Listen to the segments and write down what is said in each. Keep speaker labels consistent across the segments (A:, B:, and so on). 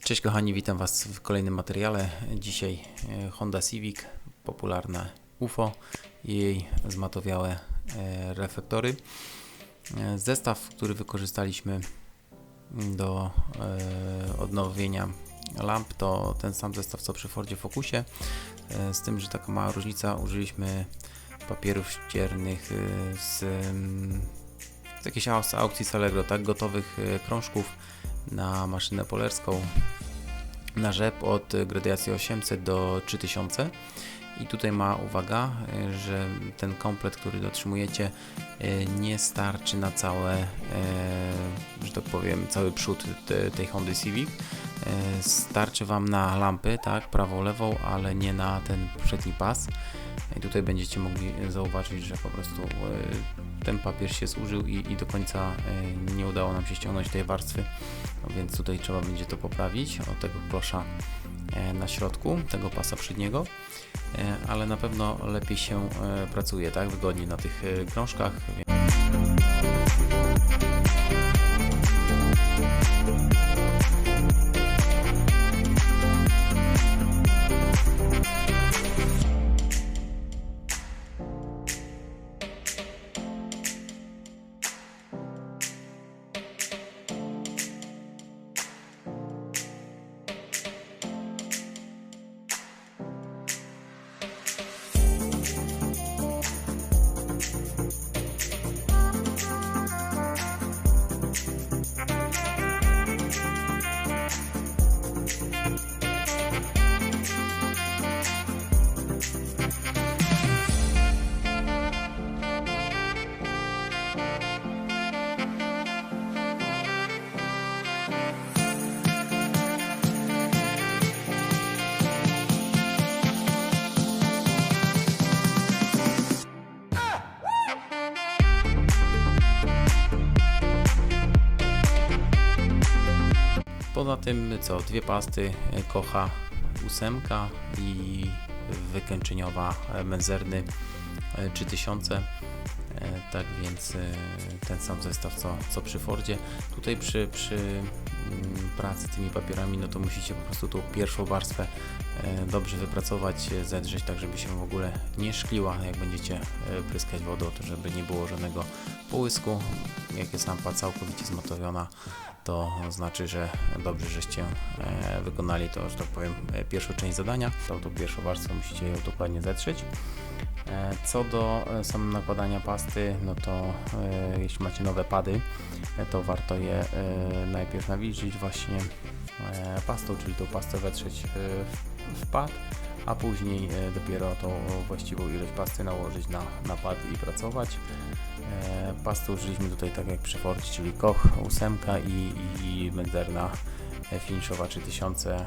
A: Cześć kochani, witam Was w kolejnym materiale. Dzisiaj e, Honda Civic, popularne UFO i jej zmatowiałe e, reflektory. E, Zestaw, który wykorzystaliśmy do odnowienia lamp to ten sam zestaw co przy Fordzie Focusie, z tym, że taka mała różnica, użyliśmy papierów ściernych z, mm, z jakiejś auk- aukcji z Allegro, tak, gotowych krążków na maszynę polerską na rzep od gradacji 800 do 3000 i tutaj ma uwaga, e, że ten komplet, który dotrzymujecie e, nie starczy na całe, e, że tak powiem, cały przód te, tej Hondy Civic. Starczy Wam na lampy, tak, prawą, lewą, ale nie na ten przedni pas. I tutaj będziecie mogli zauważyć, że po prostu e, ten papier się zużył i, i do końca e, nie udało nam się ściągnąć tej warstwy, no więc tutaj trzeba będzie to poprawić. Od tego klosza e, na środku, tego pasa przedniego, ale na pewno lepiej się pracuje, tak, wygodniej na tych krążkach. Poza tym co, dwie pasty e, Kocha ósemka i wykończeniowa e, Menzerny e, 3000 E, tak więc ten sam zestaw co, co przy Fordzie. Tutaj przy, przy pracy tymi papierami, no to musicie po prostu tą pierwszą warstwę e, dobrze wypracować, e, zedrzeć tak, żeby się w ogóle nie szkliła, jak będziecie e, pryskać wodą, to żeby nie było żadnego połysku. Jak jest lampa całkowicie zmatowiona, to znaczy, że dobrze, żeście e, wykonali to, że tak powiem, e, pierwszą część zadania. Tą, tą pierwszą warstwę musicie ją dokładnie zetrzeć. E, Co do e, samego nakładania pasty, no to e, jeśli macie nowe pady, to warto je najpierw nawilżyć właśnie pastą, czyli tą pastę wetrzeć w, pad, a później dopiero tą właściwą ilość pasty nałożyć na, na pad i pracować. Pasty użyliśmy tutaj tak jak przy Fordzie, czyli Koch 8 i, i Mederna finiszowa 3000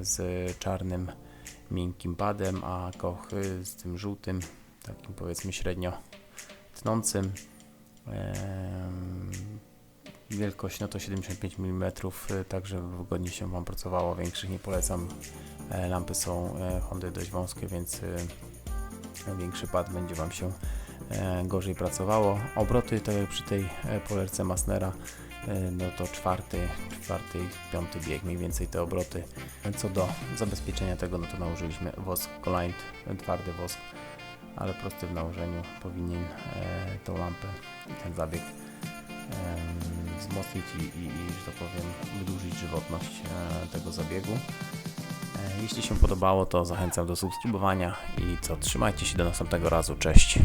A: z czarnym miękkim padem, a Koch z tym żółtym, takim powiedzmy średnio tnącym. Wielkość no to 75 mm, y, tak żeby wygodnie się Wam pracowało. Większych nie polecam. E, Lampy są e, Hondy dość wąskie, więc y, większy pad będzie Wam się e, gorzej pracowało. Obroty, tak jak przy tej e, polerce Masnera, e, no to czwarty, czwarty, piąty bieg, mniej więcej te obroty. Co do zabezpieczenia tego, no to nałożyliśmy wosk Colint, twardy wosk, ale prosty w nałożeniu powinien e, tą lampę i ten zabieg em, wzmocnić i, i, i, że tak powiem, wydłużyć żywotność e, tego zabiegu. E, Jeśli się podobało, to zachęcam do subskrybowania i co, trzymajcie się do następnego razu, cześć!